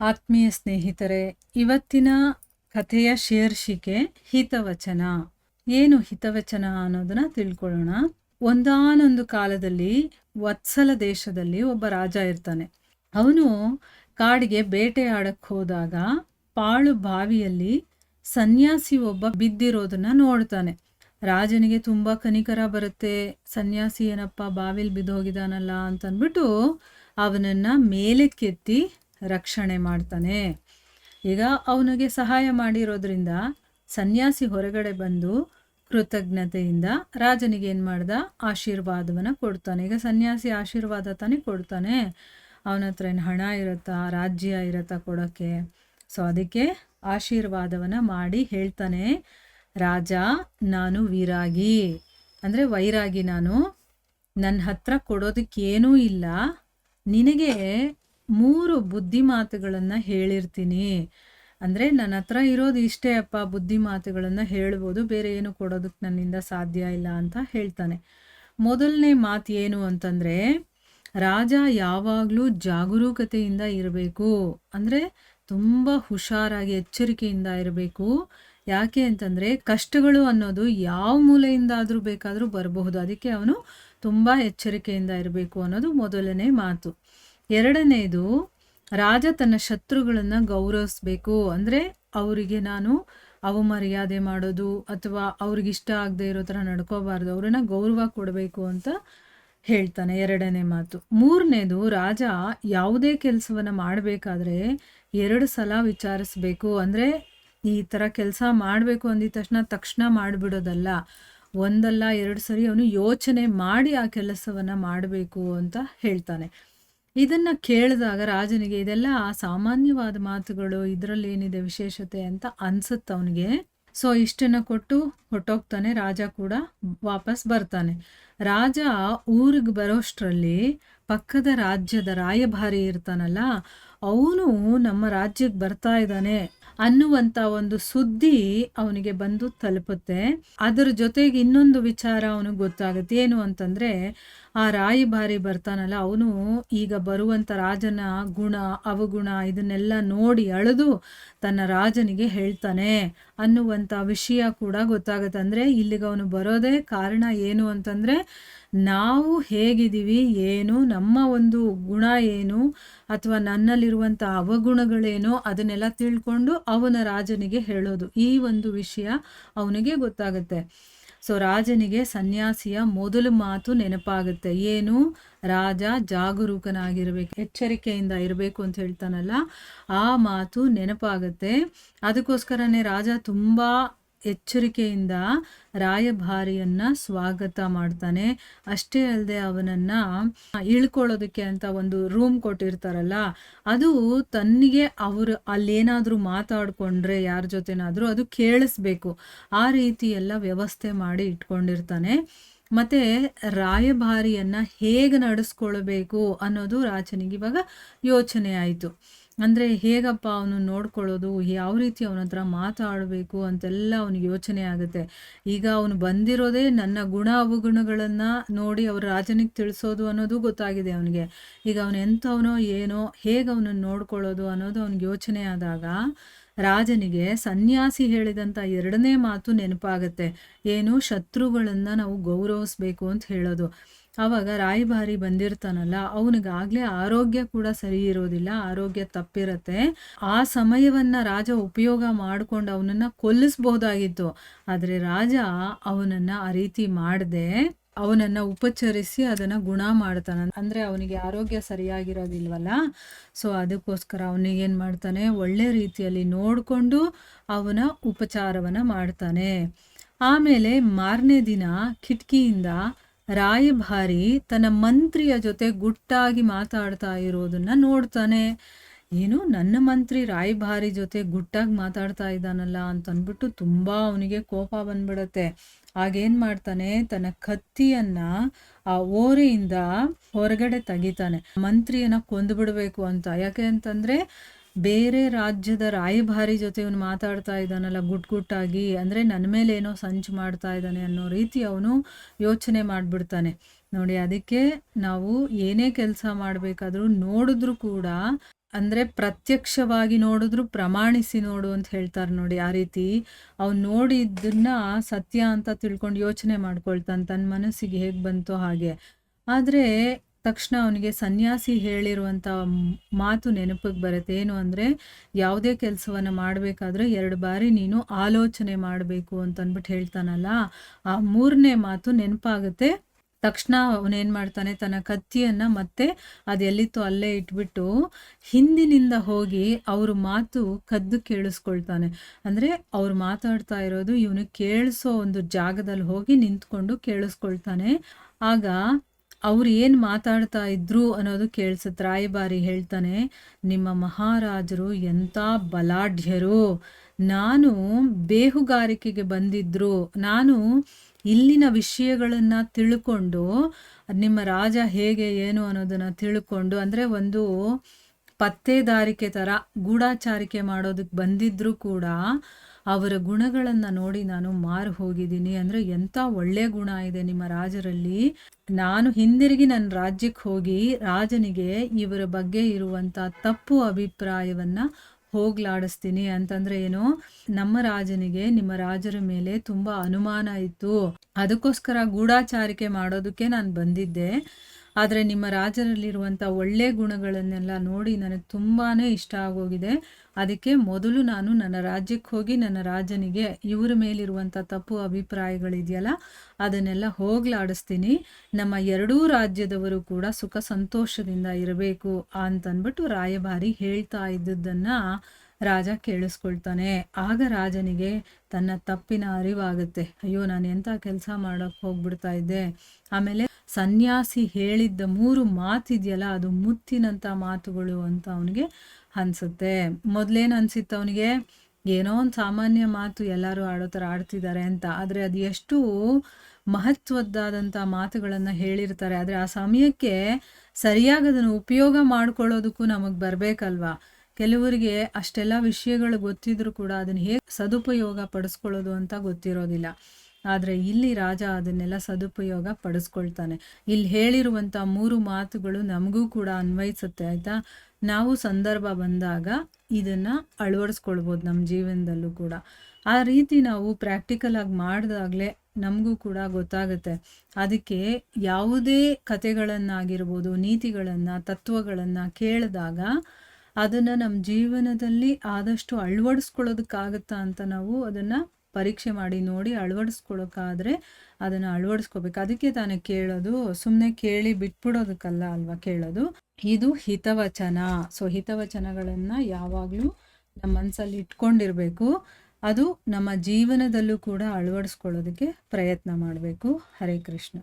ಆತ್ಮೀಯ ಸ್ನೇಹಿತರೆ, ಇವತ್ತಿನ ಕಥೆಯ ಶೀರ್ಷಿಕೆ ಹಿತವಚನ. ಏನು ಹಿತವಚನ ಅನ್ನೋದನ್ನ ತಿಳ್ಕೊಳ್ಳೋಣ. ಒಂದಾನೊಂದು ಕಾಲದಲ್ಲಿ ವತ್ಸಲ ದೇಶದಲ್ಲಿ ಒಬ್ಬ ರಾಜ ಇರ್ತಾನೆ. ಅವನು ಕಾಡಿಗೆ ಬೇಟೆಯಾಡಕ್ಕೆ ಹೋದಾಗ ಪಾಳು ಬಾವಿಯಲ್ಲಿ ಸನ್ಯಾಸಿ ಒಬ್ಬ ಬಿದ್ದಿರೋದನ್ನ ನೋಡ್ತಾನೆ. ರಾಜನಿಗೆ ತುಂಬ ಕನಿಕರ ಬರುತ್ತೆ. ಸನ್ಯಾಸಿ ಏನಪ್ಪ ಬಾವಿಲಿ ಬಿದ್ದೋಗಿದಾನಲ್ಲ ಅಂತಂದ್ಬಿಟ್ಟು ಅವನನ್ನು ಮೇಲಕ್ಕೆತ್ತಿ ರಕ್ಷಣೆ ಮಾಡ್ತಾನೆ. ಈಗ ಅವನಿಗೆ ಸಹಾಯ ಮಾಡಿರೋದ್ರಿಂದ ಸನ್ಯಾಸಿ ಹೊರಗಡೆ ಬಂದು ಕೃತಜ್ಞತೆಯಿಂದ ರಾಜನಿಗೆ ಏನು ಮಾಡ್ದ? ಆಶೀರ್ವಾದವನ್ನು ಕೊಡ್ತಾನೆ. ಈಗ ಸನ್ಯಾಸಿ ಆಶೀರ್ವಾದ ತಾನೇ ಕೊಡ್ತಾನೆ. ಅವನ ಹತ್ರ ಏನು ಹಣ ಇರುತ್ತಾ? ರಾಜ್ಯ ಇರುತ್ತಾ ಕೊಡೋಕ್ಕೆ ಸೊ ಅದಕ್ಕೆ ಆಶೀರ್ವಾದವನ್ನು ಮಾಡಿ ಹೇಳ್ತಾನೆ, ರಾಜ, ನಾನು ವಿರಾಗಿ. ಅಂದರೆ ವೈರಾಗಿ ನಾನು. ನನ್ನ ಹತ್ರ ಕೊಡೋದಕ್ಕೇನೂ ಇಲ್ಲ. ನಿನಗೆ ಮೂರು ಬುದ್ಧಿ ಮಾತುಗಳನ್ನು ಹೇಳಿರ್ತೀನಿ. ಅಂದರೆ ನನ್ನ ಹತ್ರ ಇರೋದು ಇಷ್ಟೇ ಅಪ್ಪ, ಬುದ್ಧಿ ಮಾತುಗಳನ್ನು ಹೇಳ್ಬೋದು, ಬೇರೆ ಏನು ಕೊಡೋದಕ್ಕೆ ನನ್ನಿಂದ ಸಾಧ್ಯ ಇಲ್ಲ ಅಂತ ಹೇಳ್ತಾನೆ. ಮೊದಲನೇ ಮಾತು ಏನು ಅಂತಂದರೆ, ರಾಜ ಯಾವಾಗಲೂ ಜಾಗರೂಕತೆಯಿಂದ ಇರಬೇಕು. ಅಂದರೆ ತುಂಬ ಹುಷಾರಾಗಿ, ಎಚ್ಚರಿಕೆಯಿಂದ ಇರಬೇಕು. ಯಾಕೆ ಅಂತಂದರೆ ಕಷ್ಟಗಳು ಅನ್ನೋದು ಯಾವ ಮೂಲೆಯಿಂದಾದರೂ ಬೇಕಾದರೂ ಬರಬಹುದು. ಅದಕ್ಕೆ ಅವನು ತುಂಬ ಎಚ್ಚರಿಕೆಯಿಂದ ಇರಬೇಕು ಅನ್ನೋದು ಮೊದಲನೇ ಮಾತು. ಎರಡನೇದು ರಾಜ ತನ್ನ ಶತ್ರುಗಳನ್ನು ಗೌರವಿಸ್ಬೇಕು. ಅಂದರೆ ಅವರಿಗೆ ನಾನು ಅವಮರ್ಯಾದೆ ಮಾಡೋದು ಅಥವಾ ಅವ್ರಿಗಿಷ್ಟ ಆಗದೆ ಇರೋ ಥರ ನಡ್ಕೋಬಾರ್ದು, ಅವ್ರನ್ನ ಗೌರವ ಕೊಡಬೇಕು ಅಂತ ಹೇಳ್ತಾನೆ ಎರಡನೇ ಮಾತು. ಮೂರನೇದು ರಾಜ ಯಾವುದೇ ಕೆಲಸವನ್ನು ಮಾಡಬೇಕಾದ್ರೆ ಎರಡು ಸಲ ವಿಚಾರಿಸ್ಬೇಕು. ಅಂದರೆ ಈ ಥರ ಕೆಲಸ ಮಾಡಬೇಕು ಅಂದಿದ ತಕ್ಷಣ ತಕ್ಷಣ ಮಾಡಿಬಿಡೋದಲ್ಲ, ಒಂದಲ್ಲ ಎರಡು ಸರಿ ಅವನು ಯೋಚನೆ ಮಾಡಿ ಆ ಕೆಲಸವನ್ನು ಮಾಡಬೇಕು ಅಂತ ಹೇಳ್ತಾನೆ. ಇದನ್ನು ಕೇಳಿದಾಗ ರಾಜನಿಗೆ ಇದೆಲ್ಲ ಸಾಮಾನ್ಯವಾದ ಮಾತುಗಳು, ಇದರಲ್ಲಿ ಏನಿದೆ ವಿಶೇಷತೆ ಅಂತ ಅನ್ಸುತ್ತೆ ಅವನಿಗೆ. ಸೊ ಇಷ್ಟನ್ನು ಕೊಟ್ಟು ಹೊಟ್ಟೋಗ್ತಾನೆ ರಾಜ ಕೂಡ ವಾಪಸ್ ಬರ್ತಾನೆ. ರಾಜ ಊರಿಗೆ ಬರೋಷ್ಟರಲ್ಲಿ ಪಕ್ಕದ ರಾಜ್ಯದ ರಾಯಭಾರಿ ಇರ್ತಾನಲ್ಲ, ಅವನು ನಮ್ಮ ರಾಜ್ಯಕ್ಕೆ ಬರ್ತಾ ಇದ್ದಾನೆ ಅನ್ನುವಂಥ ಒಂದು ಸುದ್ದಿ ಅವನಿಗೆ ಬಂದು ತಲುಪುತ್ತೆ. ಅದರ ಜೊತೆಗೆ ಇನ್ನೊಂದು ವಿಚಾರ ಅವನಿಗೆ ಗೊತ್ತಾಗುತ್ತೆ. ಏನು ಅಂತಂದರೆ ಆ ರಾಯಭಾರಿ ಬರ್ತಾನಲ್ಲ, ಅವನು ಈಗ ಬರುವಂಥ ರಾಜನ ಗುಣ, ಅವಗುಣ ಇದನ್ನೆಲ್ಲ ನೋಡಿ ಅಳೆದು ತನ್ನ ರಾಜನಿಗೆ ಹೇಳ್ತಾನೆ ಅನ್ನುವಂಥ ವಿಷಯ ಕೂಡ ಗೊತ್ತಾಗುತ್ತೆ. ಅಂದರೆ ಇಲ್ಲಿಗೆ ಅವನು ಬರೋದೇ ಕಾರಣ ಏನು ಅಂತಂದರೆ, ನಾವು ಹೇಗಿದ್ದೀವಿ, ಏನು, ನಮ್ಮ ಒಂದು ಗುಣ ಏನು, ಅಥವಾ ನನ್ನಲ್ಲಿರುವಂಥ ಅವಗುಣಗಳೇನೋ ಅದನ್ನೆಲ್ಲ ತಿಳ್ಕೊಂಡು ಅವನ ರಾಜನಿಗೆ ಹೇಳೋದು. ಈ ಒಂದು ವಿಷಯ ಅವನಿಗೆ ಗೊತ್ತಾಗುತ್ತೆ. ಸೊ ರಾಜನಿಗೆ ಸನ್ಯಾಸಿಯ ಮೊದಲು ಮಾತು ನೆನಪಾಗುತ್ತೆ. ಏನು? ರಾಜ ಜಾಗರೂಕನಾಗಿರ್ಬೇಕು, ಎಚ್ಚರಿಕೆಯಿಂದ ಇರಬೇಕು ಅಂತ ಹೇಳ್ತಾನಲ್ಲ, ಆ ಮಾತು ನೆನಪಾಗುತ್ತೆ. ಅದಕ್ಕೋಸ್ಕರನೇ ರಾಜ ತುಂಬ ಎಚ್ಚರಿಕೆಯಿಂದ ರಾಯಭಾರಿಯನ್ನ ಸ್ವಾಗತ ಮಾಡ್ತಾನೆ. ಅಷ್ಟೇ ಅಲ್ಲದೆ ಅವನನ್ನ ಇಳ್ಕೊಳ್ಳೋದಕ್ಕೆ ಅಂತ ಒಂದು ರೂಮ್ ಕೊಟ್ಟಿರ್ತಾರಲ್ಲ, ಅದು ತನ್ನಿಗೆ ಅವರು ಅಲ್ಲೇನಾದರೂ ಮಾತಾಡ್ಕೊಂಡ್ರೆ ಯಾರ ಜೊತೆನಾದರೂ ಅದು ಕೇಳಿಸ್ಬೇಕು. ಆ ರೀತಿ ಎಲ್ಲ ವ್ಯವಸ್ಥೆ ಮಾಡಿ ಇಟ್ಕೊಂಡಿರ್ತಾನೆ. ಮತ್ತೆ ರಾಯಭಾರಿಯನ್ನ ಹೇಗೆ ನಡೆಸ್ಕೊಳ್ಬೇಕು ಅನ್ನೋದು ರಾಜನಿಗೆ ಇವಾಗ ಯೋಚನೆ ಆಯಿತು. ಅಂದರೆ ಹೇಗಪ್ಪ ಅವನು ನೋಡ್ಕೊಳ್ಳೋದು? ಯಾವ ರೀತಿ ಅವನ ಹತ್ರ ಮಾತಾಡಬೇಕು ಅಂತೆಲ್ಲ ಅವನಿಗೆ ಯೋಚನೆ ಆಗುತ್ತೆ. ಈಗ ಅವನು ಬಂದಿರೋದೇ ನನ್ನ ಗುಣ ಅವಗುಣಗಳನ್ನು ನೋಡಿ ಅವ್ರ ರಾಜನಿಗೆ ತಿಳಿಸೋದು ಅನ್ನೋದು ಗೊತ್ತಾಗಿದೆ ಅವನಿಗೆ. ಈಗ ಅವನು ಎಂಥವನೋ ಏನೋ, ಹೇಗೆ ಅವನನ್ನು ನೋಡ್ಕೊಳ್ಳೋದು ಅನ್ನೋದು ಅವನಿಗೆ ಯೋಚನೆ ಆದಾಗ ರಾಜನಿಗೆ ಸನ್ಯಾಸಿ ಹೇಳಿದಂಥ ಎರಡನೇ ಮಾತು ನೆನಪಾಗತ್ತೆ. ಏನು? ಶತ್ರುಗಳನ್ನು ನಾವು ಗೌರವಿಸ್ಬೇಕು ಅಂತ ಹೇಳೋದು. ಆವಾಗ ರಾಯಭಾರಿ ಬಂದಿರ್ತಾನಲ್ಲ, ಅವನಿಗಾಗಲೇ ಆರೋಗ್ಯ ಕೂಡ ಸರಿ ಇರೋದಿಲ್ಲ, ಆರೋಗ್ಯ ತಪ್ಪಿರತ್ತೆ. ಆ ಸಮಯವನ್ನ ರಾಜ ಉಪಯೋಗ ಮಾಡಿಕೊಂಡು ಅವನನ್ನು ಕೊಲ್ಲಿಸ್ಬೋದಾಗಿತ್ತು. ಆದರೆ ರಾಜ ಅವನನ್ನ ಆ ರೀತಿ ಮಾಡದೆ ಅವನನ್ನ ಉಪಚರಿಸಿ ಅದನ್ನು ಗುಣ ಮಾಡ್ತಾನೆ. ಅಂದರೆ ಅವನಿಗೆ ಆರೋಗ್ಯ ಸರಿಯಾಗಿರೋದಿಲ್ವಲ್ಲ? ಸೊ ಅದಕ್ಕೋಸ್ಕರ ಅವನಿಗೇನು ಮಾಡ್ತಾನೆ? ಒಳ್ಳೆ ರೀತಿಯಲ್ಲಿ ನೋಡಿಕೊಂಡು ಅವನ ಉಪಚಾರವನ್ನು ಮಾಡ್ತಾನೆ. ಆಮೇಲೆ ಮಾರನೇ ದಿನ ಕಿಟಕಿಯಿಂದ ರಾಯಭಾರಿ ತನ್ನ ಮಂತ್ರಿಯ ಜೊತೆ ಗುಟ್ಟಾಗಿ ಮಾತಾಡ್ತಾ ಇರೋದನ್ನು ನೋಡ್ತಾನೆ. ಏನು ನನ್ನ ಮಂತ್ರಿ ರಾಯಭಾರಿ ಜೊತೆ ಗುಟ್ಟಾಗಿ ಮಾತಾಡ್ತಾ ಇದ್ದಾನಲ್ಲ ಅಂತ ಅಂದ್ಬಿಟ್ಟು ತುಂಬ ಅವನಿಗೆ ಕೋಪ ಬಂದ್ಬಿಡತ್ತೆ. ಆಗೇನು ಮಾಡ್ತಾನೆ? ತನ್ನ ಕತ್ತಿಯನ್ನ ಆ ಓರೆಯಿಂದ ಹೊರಗಡೆ ತೆಗಿತಾನೆ. ಮಂತ್ರಿಯನ್ನ ಕೊಂದು ಅಂತ. ಯಾಕೆ ಅಂತಂದ್ರೆ ಬೇರೆ ರಾಜ್ಯದ ರಾಯಭಾರಿ ಜೊತೆ ಇವನು ಮಾತಾಡ್ತಾ ಇದ್ದಾನಲ್ಲ ಗುಟ್ ಗುಟ್ಟಾಗಿ, ಅಂದ್ರೆ ನನ್ನ ಮೇಲೆ ಏನೋ ಸಂಚು ಮಾಡ್ತಾ ಇದ್ದಾನೆ ಅನ್ನೋ ರೀತಿ ಅವನು ಯೋಚನೆ ಮಾಡಿಬಿಡ್ತಾನೆ. ನೋಡಿ, ಅದಕ್ಕೆ ನಾವು ಏನೇ ಕೆಲಸ ಮಾಡಬೇಕಾದ್ರೂ ನೋಡಿದ್ರೂ ಕೂಡ ಅಂದರೆ ಪ್ರತ್ಯಕ್ಷವಾಗಿ ನೋಡಿದ್ರು ಪ್ರಮಾಣಿಸಿ ನೋಡು ಅಂತ ಹೇಳ್ತಾರೆ ನೋಡಿ ಆ ರೀತಿ. ಅವ್ನು ನೋಡಿದ್ದನ್ನ ಸತ್ಯ ಅಂತ ತಿಳ್ಕೊಂಡು ಯೋಚನೆ ಮಾಡ್ಕೊಳ್ತಾನೆ, ತನ್ನ ಮನಸ್ಸಿಗೆ ಹೇಗೆ ಬಂತೋ ಹಾಗೆ. ಆದರೆ ತಕ್ಷಣ ಅವನಿಗೆ ಸನ್ಯಾಸಿ ಹೇಳಿರುವಂಥ ಮಾತು ನೆನಪಿಗೆ ಬರುತ್ತೆ. ಏನು ಅಂದರೆ, ಯಾವುದೇ ಕೆಲಸವನ್ನು ಮಾಡಬೇಕಾದ್ರೆ ಎರಡು ಬಾರಿ ನೀನು ಆಲೋಚನೆ ಮಾಡಬೇಕು ಅಂತಂದ್ಬಿಟ್ಟು ಹೇಳ್ತಾನಲ್ಲ, ಆ ಮೂರನೇ ಮಾತು ನೆನಪಾಗುತ್ತೆ. ತಕ್ಷಣ ಅವನೇನು ಮಾಡ್ತಾನೆ, ತನ್ನ ಕತ್ತಿಯನ್ನು ಮತ್ತೆ ಅದು ಎಲ್ಲಿತ್ತು ಅಲ್ಲೇ ಇಟ್ಬಿಟ್ಟು ಹಿಂದಿನಿಂದ ಹೋಗಿ ಅವ್ರ ಮಾತು ಕದ್ದು ಕೇಳಿಸ್ಕೊಳ್ತಾನೆ. ಅಂದರೆ ಅವ್ರು ಮಾತಾಡ್ತಾ ಇರೋದು ಇವನು ಕೇಳಿಸೋ ಒಂದು ಜಾಗದಲ್ಲಿ ಹೋಗಿ ನಿಂತ್ಕೊಂಡು ಕೇಳಿಸ್ಕೊಳ್ತಾನೆ. ಆಗ ಅವ್ರು ಏನು ಮಾತಾಡ್ತಾ ಇದ್ರು ಅನ್ನೋದು ಕೇಳಿಸುತ್ತೆ ರಾಯಭಾರಿ ಹೇಳ್ತಾನೆ, ನಿಮ್ಮ ಮಹಾರಾಜರು ಎಂಥ ಬಲಾಢ್ಯರು. ನಾನು ಬೇಹುಗಾರಿಕೆಗೆ ಬಂದಿದ್ರು. ನಾನು ಇಲ್ಲಿನ ವಿಷಯಗಳನ್ನು ತಿಳ್ಕೊಂಡು, ನಿಮ್ಮ ರಾಜ ಹೇಗೆ, ಏನು ಅನ್ನೋದನ್ನು ತಿಳ್ಕೊಂಡು, ಅಂದರೆ ಒಂದು ಪತ್ತೇದಾರಿಕೆ ಥರ ಗೂಢಾಚಾರಿಕೆ ಮಾಡೋದಕ್ಕೆ ಬಂದಿದ್ದರೂ ಕೂಡ ಅವರ ಗುಣಗಳನ್ನು ನೋಡಿ ನಾನು ಮಾರು ಹೋಗಿದ್ದೀನಿ. ಅಂದರೆ ಎಂಥ ಒಳ್ಳೆ ಗುಣ ಇದೆ ನಿಮ್ಮ ರಾಜರಲ್ಲಿ. ನಾನು ಹಿಂದಿರುಗಿ ನನ್ನ ರಾಜ್ಯಕ್ಕೆ ಹೋಗಿ ರಾಜನಿಗೆ ಇವರ ಬಗ್ಗೆ ಇರುವಂಥ ತಪ್ಪು ಅಭಿಪ್ರಾಯವನ್ನು ಹೋಗ್ಲಾಡಿಸ್ತೀನಿ ಅಂತಂದ್ರೆ ಏನು? ನಮ್ಮ ರಾಜನಿಗೆ ನಿಮ್ಮ ರಾಜರ ಮೇಲೆ ತುಂಬಾ ಅನುಮಾನ ಇತ್ತು. ಅದಕ್ಕೋಸ್ಕರ ಗೂಢಾಚಾರಿಕೆ ಮಾಡೋದಕ್ಕೆ ನಾನು ಬಂದಿದ್ದೆ. ಆದರೆ ನಿಮ್ಮ ರಾಜರಲ್ಲಿರುವಂಥ ಒಳ್ಳೆ ಗುಣಗಳನ್ನೆಲ್ಲ ನೋಡಿ ನನಗೆ ತುಂಬಾ ಇಷ್ಟ ಆಗೋಗಿದೆ. ಅದಕ್ಕೆ ಮೊದಲು ನಾನು ನನ್ನ ರಾಜ್ಯಕ್ಕೆ ಹೋಗಿ ನನ್ನ ರಾಜನಿಗೆ ಇವರ ಮೇಲಿರುವಂಥ ತಪ್ಪು ಅಭಿಪ್ರಾಯಗಳಿದೆಯಲ್ಲ, ಅದನ್ನೆಲ್ಲ ಹೋಗ್ಲಾಡಿಸ್ತೀನಿ. ನಮ್ಮ ಎರಡೂ ರಾಜ್ಯದವರು ಕೂಡ ಸುಖ ಸಂತೋಷದಿಂದ ಇರಬೇಕು ಅಂತನ್ಬಿಟ್ಟು ರಾಯಭಾರಿ ಹೇಳ್ತಾ ಇದ್ದದ್ದನ್ನು ರಾಜ ಕೇಳಿಸ್ಕೊಳ್ತಾನೆ. ಆಗ ರಾಜನಿಗೆ ತನ್ನ ತಪ್ಪಿನ ಅರಿವಾಗುತ್ತೆ. ಅಯ್ಯೋ, ನಾನು ಎಂಥ ಕೆಲಸ ಮಾಡೋಕ್ಕೆ ಹೋಗ್ಬಿಡ್ತಾ ಇದ್ದೆ. ಆಮೇಲೆ ಸನ್ಯಾಸಿ ಹೇಳಿದ್ದ ಮೂರು ಮಾತಿದೆಯಲ್ಲ, ಅದು ಮುತ್ತಿನಂಥ ಮಾತುಗಳು ಅಂತ ಅವನಿಗೆ ಅನಿಸುತ್ತೆ. ಮೊದಲೇನು ಅನಿಸಿತ್ತು ಅವನಿಗೆ, ಏನೋ ಒಂದು ಸಾಮಾನ್ಯ ಮಾತು ಎಲ್ಲರೂ ಆಡೋ ಥರ ಆಡ್ತಿದ್ದಾರೆ ಅಂತ, ಆದರೆ ಅದು ಎಷ್ಟು ಮಹತ್ವದ್ದಾದಂಥ ಮಾತುಗಳನ್ನು ಹೇಳಿರ್ತಾರೆ. ಆದರೆ ಆ ಸಮಯಕ್ಕೆ ಸರಿಯಾಗಿ ಅದನ್ನು ಉಪಯೋಗ ಮಾಡ್ಕೊಳ್ಳೋದಕ್ಕೂ ನಮಗೆ ಬರಬೇಕಲ್ವಾ? ಕೆಲವರಿಗೆ ಅಷ್ಟೆಲ್ಲ ವಿಷಯಗಳು ಗೊತ್ತಿದ್ರು ಕೂಡ ಅದನ್ನು ಹೇಗೆ ಸದುಪಯೋಗ ಪಡಿಸ್ಕೊಳ್ಳೋದು ಅಂತ ಗೊತ್ತಿರೋದಿಲ್ಲ. ಆದರೆ ಇಲ್ಲಿ ರಾಜ ಅದನ್ನೆಲ್ಲ ಸದುಪಯೋಗ ಪಡಿಸ್ಕೊಳ್ತಾನೆ. ಇಲ್ಲಿ ಹೇಳಿರುವಂಥ ಮೂರು ಮಾತುಗಳು ನಮಗೂ ಕೂಡ ಅನ್ವಯಿಸುತ್ತೆ, ಆಯಿತಾ? ನಾವು ಸಂದರ್ಭ ಬಂದಾಗ ಇದನ್ನು ಅಳವಡಿಸ್ಕೊಳ್ಬೋದು ನಮ್ಮ ಜೀವನದಲ್ಲೂ ಕೂಡ. ಆ ರೀತಿ ನಾವು ಪ್ರಾಕ್ಟಿಕಲ್ ಆಗಿ ಮಾಡಿದಾಗಲೇ ನಮಗೂ ಕೂಡ ಗೊತ್ತಾಗುತ್ತೆ. ಅದಕ್ಕೆ ಯಾವುದೇ ಕತೆಗಳನ್ನಾಗಿರ್ಬೋದು ನೀತಿಗಳನ್ನು, ತತ್ವಗಳನ್ನು ಕೇಳಿದಾಗ ಅದನ್ನು ನಮ್ಮ ಜೀವನದಲ್ಲಿ ಆದಷ್ಟು ಅಳವಡಿಸ್ಕೊಳ್ಳೋದಕ್ಕಾಗುತ್ತಾ ಅಂತ ನಾವು ಅದನ್ನು ಪರೀಕ್ಷೆ ಮಾಡಿ ನೋಡಿ ಅಳವಡಿಸ್ಕೊಳ್ಳೋಕ್ಕಾದರೆ ಅದನ್ನು ಅಳವಡಿಸ್ಕೋಬೇಕು. ಅದಕ್ಕೆ ತಾನೇ ಕೇಳೋದು ಸುಮ್ಮನೆ ಕೇಳಿ ಬಿಟ್ಬಿಡೋದಕ್ಕಲ್ಲ ಅಲ್ವಾ ಕೇಳೋದು? ಇದು ಹಿತವಚನ. ಸೊ ಹಿತವಚನಗಳನ್ನು ಯಾವಾಗಲೂ ನಮ್ಮ ಮನಸ್ಸಲ್ಲಿ ಇಟ್ಕೊಂಡಿರಬೇಕು. ಅದು ನಮ್ಮ ಜೀವನದಲ್ಲೂ ಕೂಡ ಅಳವಡಿಸ್ಕೊಳ್ಳೋದಕ್ಕೆ ಪ್ರಯತ್ನ ಮಾಡಬೇಕು. ಹರೇ ಕೃಷ್ಣ.